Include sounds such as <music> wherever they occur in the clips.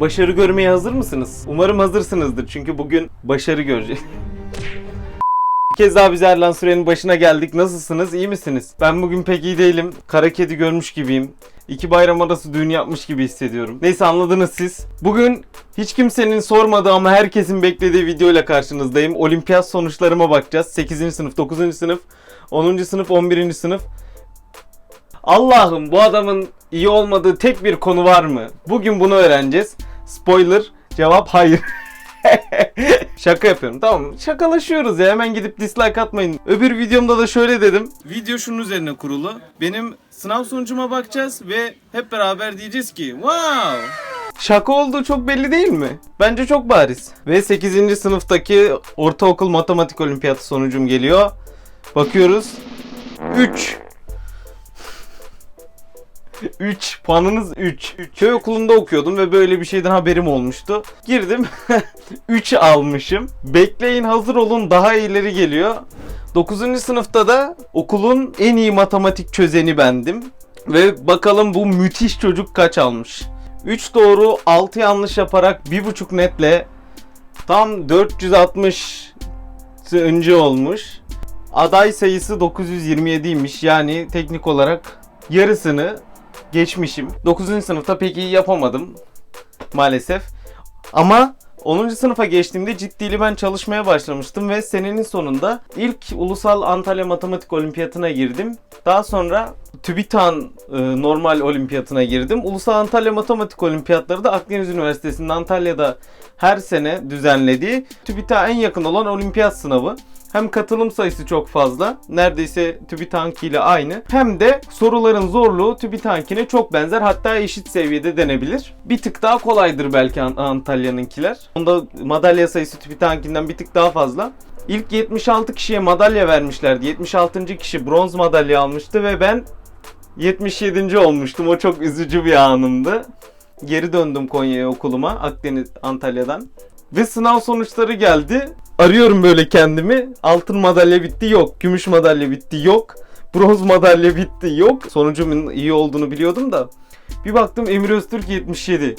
Başarı görmeye hazır mısınız? Umarım hazırsınızdır çünkü bugün başarı göreceğiz. Bir kez daha biz Erlan Süren'in başına geldik. Nasılsınız? İyi misiniz? Ben bugün pek iyi değilim. Kara kedi görmüş gibiyim. İki bayram arası düğün yapmış gibi hissediyorum. Neyse anladınız siz. Bugün hiç kimsenin sormadığı ama herkesin beklediği videoyla karşınızdayım. Olimpiyat sonuçlarıma bakacağız. 8. sınıf, 9. sınıf, 10. sınıf, 11. sınıf. Allah'ım bu adamın iyi olmadığı tek bir konu var mı? Bugün bunu öğreneceğiz. Spoiler cevap hayır. <laughs> Şaka yapıyorum tamam şakalaşıyoruz ya hemen gidip dislike atmayın. Öbür videomda da şöyle dedim. Video şunun üzerine kurulu. Benim sınav sonucuma bakacağız ve hep beraber diyeceğiz ki wow. Şaka olduğu çok belli değil mi? Bence çok bariz. Ve 8. sınıftaki ortaokul matematik olimpiyatı sonucum geliyor. Bakıyoruz. 3. 3 puanınız 3. Köy okulunda okuyordum ve böyle bir şeyden haberim olmuştu. Girdim <laughs> 3 almışım. Bekleyin hazır olun daha iyileri geliyor. 9. sınıfta da okulun en iyi matematik çözeni bendim. Ve bakalım bu müthiş çocuk kaç almış. 3 doğru 6 yanlış yaparak 1.5 netle tam 460 önce olmuş. Aday sayısı 927'ymiş. Yani teknik olarak yarısını geçmişim. 9. sınıfta pek iyi yapamadım maalesef. Ama 10. sınıfa geçtiğimde ciddiyle ben çalışmaya başlamıştım ve senenin sonunda ilk Ulusal Antalya Matematik Olimpiyatı'na girdim. Daha sonra TÜBİTAK'ın e, normal olimpiyatına girdim. Ulusal Antalya Matematik Olimpiyatları da Akdeniz Üniversitesi'nin Antalya'da her sene düzenlediği TÜBİTAK'a en yakın olan olimpiyat sınavı. Hem katılım sayısı çok fazla. Neredeyse TÜBİTAK'ınki ile aynı. Hem de soruların zorluğu TÜBİTAK'ınkine çok benzer. Hatta eşit seviyede denebilir. Bir tık daha kolaydır belki An- Antalya'nınkiler. Onda madalya sayısı TÜBİTAK'ınkinden bir tık daha fazla. İlk 76 kişiye madalya vermişlerdi. 76. kişi bronz madalya almıştı ve ben 77. olmuştum. O çok üzücü bir anımdı. Geri döndüm Konya'ya okuluma Akdeniz Antalya'dan. Ve sınav sonuçları geldi. Arıyorum böyle kendimi. Altın madalya bitti yok. Gümüş madalya bitti yok. Bronz madalya bitti yok. Sonucumun iyi olduğunu biliyordum da. Bir baktım Emir Öztürk 77.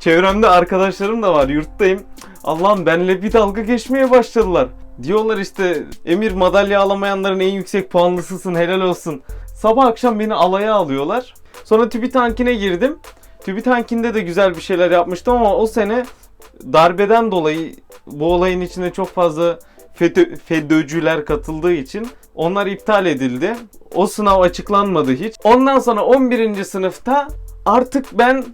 Çevremde arkadaşlarım da var. Yurttayım. Allah'ım benimle bir dalga geçmeye başladılar. Diyorlar işte Emir madalya alamayanların en yüksek puanlısısın helal olsun. Sabah akşam beni alaya alıyorlar. Sonra TÜBİTAK'ine girdim. TÜBİTAK'inde de güzel bir şeyler yapmıştım ama o sene darbeden dolayı bu olayın içinde çok fazla FETÖ, FETÖ'cüler katıldığı için onlar iptal edildi. O sınav açıklanmadı hiç. Ondan sonra 11. sınıfta artık ben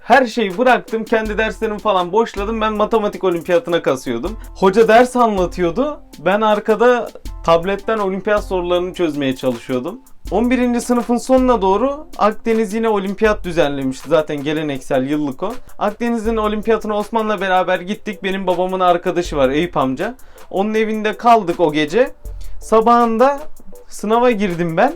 her şeyi bıraktım. Kendi derslerimi falan boşladım. Ben matematik olimpiyatına kasıyordum. Hoca ders anlatıyordu. Ben arkada tabletten olimpiyat sorularını çözmeye çalışıyordum. 11. sınıfın sonuna doğru Akdeniz yine olimpiyat düzenlemişti. Zaten geleneksel yıllık o. Akdeniz'in olimpiyatına Osman'la beraber gittik. Benim babamın arkadaşı var Eyüp amca. Onun evinde kaldık o gece. Sabahında sınava girdim ben.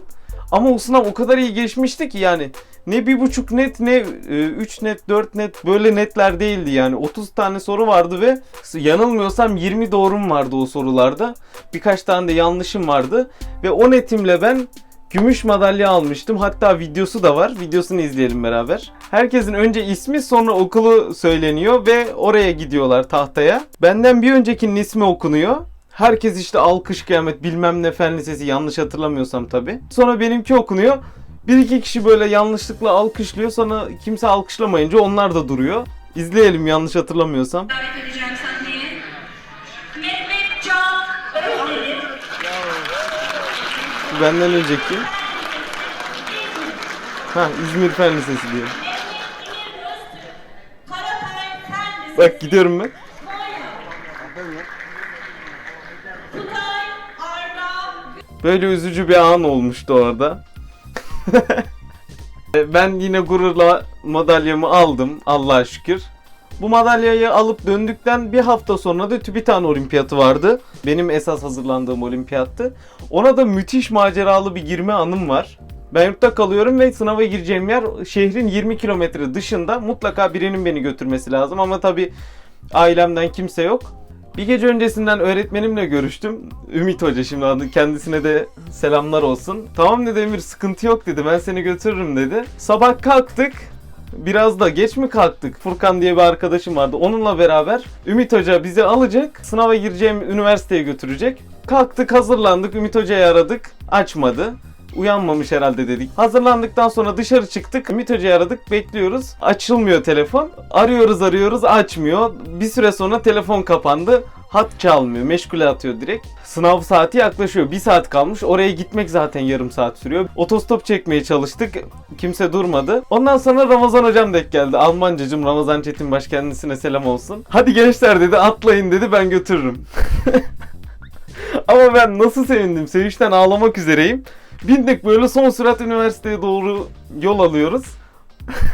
Ama o sınav o kadar iyi geçmişti ki yani ne bir buçuk net ne 3 net 4 net böyle netler değildi yani 30 tane soru vardı ve yanılmıyorsam 20 doğrum vardı o sorularda birkaç tane de yanlışım vardı ve o netimle ben gümüş madalya almıştım hatta videosu da var videosunu izleyelim beraber herkesin önce ismi sonra okulu söyleniyor ve oraya gidiyorlar tahtaya benden bir öncekinin ismi okunuyor Herkes işte alkış kıyamet bilmem ne fen lisesi yanlış hatırlamıyorsam tabi. Sonra benimki okunuyor. Bir iki kişi böyle yanlışlıkla alkışlıyor sonra kimse alkışlamayınca onlar da duruyor. İzleyelim yanlış hatırlamıyorsam. davet edeceğim sahneye. Mehmet Benden önceki. Ha İzmir Fen Lisesi diyor. Bak gidiyorum ben. Böyle üzücü bir an olmuştu orada. <laughs> ben yine gururla madalyamı aldım Allah'a şükür. Bu madalyayı alıp döndükten bir hafta sonra da TÜBİTAK olimpiyatı vardı. Benim esas hazırlandığım olimpiyattı. Ona da müthiş maceralı bir girme anım var. Ben yurtta kalıyorum ve sınava gireceğim yer şehrin 20 kilometre dışında. Mutlaka birinin beni götürmesi lazım ama tabii ailemden kimse yok. Bir gece öncesinden öğretmenimle görüştüm. Ümit Hoca şimdi adı kendisine de selamlar olsun. Tamam dedi Emir sıkıntı yok dedi ben seni götürürüm dedi. Sabah kalktık. Biraz da geç mi kalktık? Furkan diye bir arkadaşım vardı. Onunla beraber Ümit Hoca bizi alacak. Sınava gireceğim üniversiteye götürecek. Kalktık hazırlandık. Ümit Hoca'yı aradık. Açmadı. Uyanmamış herhalde dedik. Hazırlandıktan sonra dışarı çıktık. Ümit Hoca'yı aradık. Bekliyoruz. Açılmıyor telefon. Arıyoruz arıyoruz açmıyor. Bir süre sonra telefon kapandı. Hat çalmıyor. Meşgule atıyor direkt. Sınav saati yaklaşıyor. Bir saat kalmış. Oraya gitmek zaten yarım saat sürüyor. Otostop çekmeye çalıştık. Kimse durmadı. Ondan sonra Ramazan hocam denk geldi. Almancacım Ramazan Çetinbaş kendisine selam olsun. Hadi gençler dedi atlayın dedi ben götürürüm. <laughs> Ama ben nasıl sevindim. Sevinçten ağlamak üzereyim. Bindik böyle son sürat üniversiteye doğru yol alıyoruz.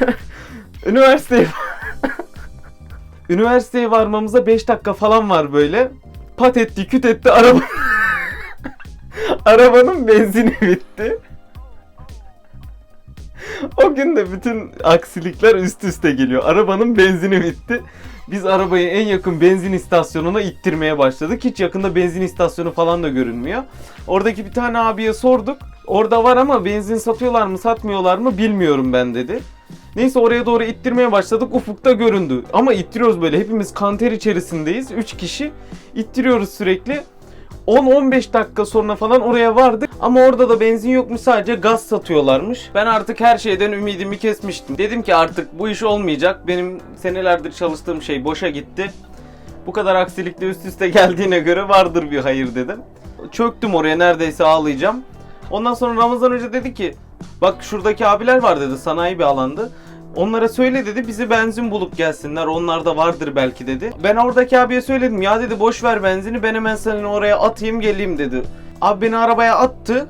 <laughs> Üniversiteye Üniversiteye varmamıza 5 dakika falan var böyle. Pat etti, küt etti araba. <laughs> Arabanın benzini bitti. O gün de bütün aksilikler üst üste geliyor. Arabanın benzini bitti. Biz arabayı en yakın benzin istasyonuna ittirmeye başladık. Hiç yakında benzin istasyonu falan da görünmüyor. Oradaki bir tane abiye sorduk. Orada var ama benzin satıyorlar mı satmıyorlar mı bilmiyorum ben dedi. Neyse oraya doğru ittirmeye başladık. Ufukta göründü. Ama ittiriyoruz böyle. Hepimiz kanter içerisindeyiz. 3 kişi. İttiriyoruz sürekli. 10-15 dakika sonra falan oraya vardık. Ama orada da benzin yokmuş sadece gaz satıyorlarmış. Ben artık her şeyden ümidimi kesmiştim. Dedim ki artık bu iş olmayacak. Benim senelerdir çalıştığım şey boşa gitti. Bu kadar aksilikle üst üste geldiğine göre vardır bir hayır dedim. Çöktüm oraya neredeyse ağlayacağım. Ondan sonra Ramazan Hoca dedi ki bak şuradaki abiler var dedi sanayi bir alandı. Onlara söyle dedi bizi benzin bulup gelsinler onlar da vardır belki dedi. Ben oradaki abiye söyledim ya dedi boş ver benzini ben hemen seni oraya atayım geleyim dedi. Abi beni arabaya attı.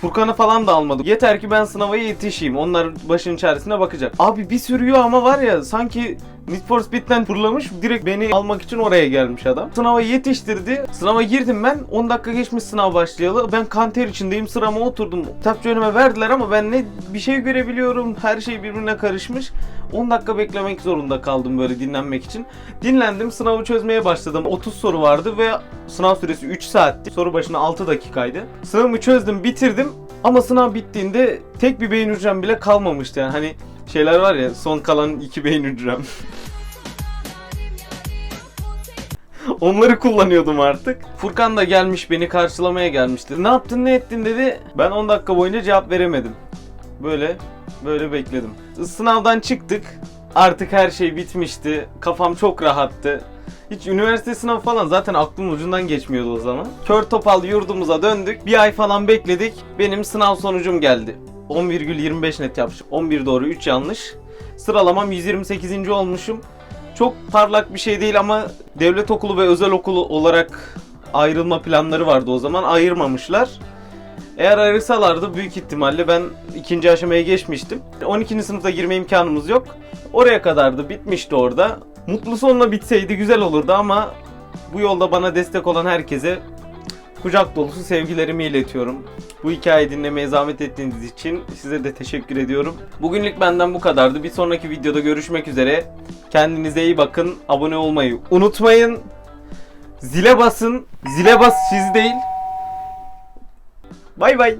Furkan'ı falan da almadı. Yeter ki ben sınava yetişeyim. Onlar başının çaresine bakacak. Abi bir sürüyor ama var ya sanki Need for Speed'den fırlamış direkt beni almak için oraya gelmiş adam. Sınava yetiştirdi. Sınava girdim ben. 10 dakika geçmiş sınav başlayalı. Ben kanter içindeyim. Sırama oturdum. Kitapçı önüme verdiler ama ben ne bir şey görebiliyorum. Her şey birbirine karışmış. 10 dakika beklemek zorunda kaldım böyle dinlenmek için. Dinlendim. Sınavı çözmeye başladım. 30 soru vardı ve sınav süresi 3 saatti. Soru başına 6 dakikaydı. Sınavımı çözdüm, bitirdim. Ama sınav bittiğinde tek bir beyin hücrem bile kalmamıştı yani. Hani şeyler var ya son kalan iki beyin hücrem. <laughs> Onları kullanıyordum artık. Furkan da gelmiş beni karşılamaya gelmişti. Ne yaptın ne ettin dedi. Ben 10 dakika boyunca cevap veremedim. Böyle böyle bekledim. Sınavdan çıktık. Artık her şey bitmişti. Kafam çok rahattı. Hiç üniversite sınavı falan zaten aklımın ucundan geçmiyordu o zaman. Kör topal yurdumuza döndük. Bir ay falan bekledik. Benim sınav sonucum geldi. 10,25 net yapmışım. 11 doğru 3 yanlış. Sıralamam 128. olmuşum. Çok parlak bir şey değil ama devlet okulu ve özel okulu olarak ayrılma planları vardı o zaman. Ayırmamışlar. Eğer ayırsalardı büyük ihtimalle ben ikinci aşamaya geçmiştim. 12. sınıfta girme imkanımız yok. Oraya kadardı bitmişti orada. Mutlu sonla bitseydi güzel olurdu ama bu yolda bana destek olan herkese kucak dolusu sevgilerimi iletiyorum. Bu hikayeyi dinlemeye zahmet ettiğiniz için size de teşekkür ediyorum. Bugünlük benden bu kadardı. Bir sonraki videoda görüşmek üzere. Kendinize iyi bakın. Abone olmayı unutmayın. Zile basın. Zile bas siz değil. Bay bay.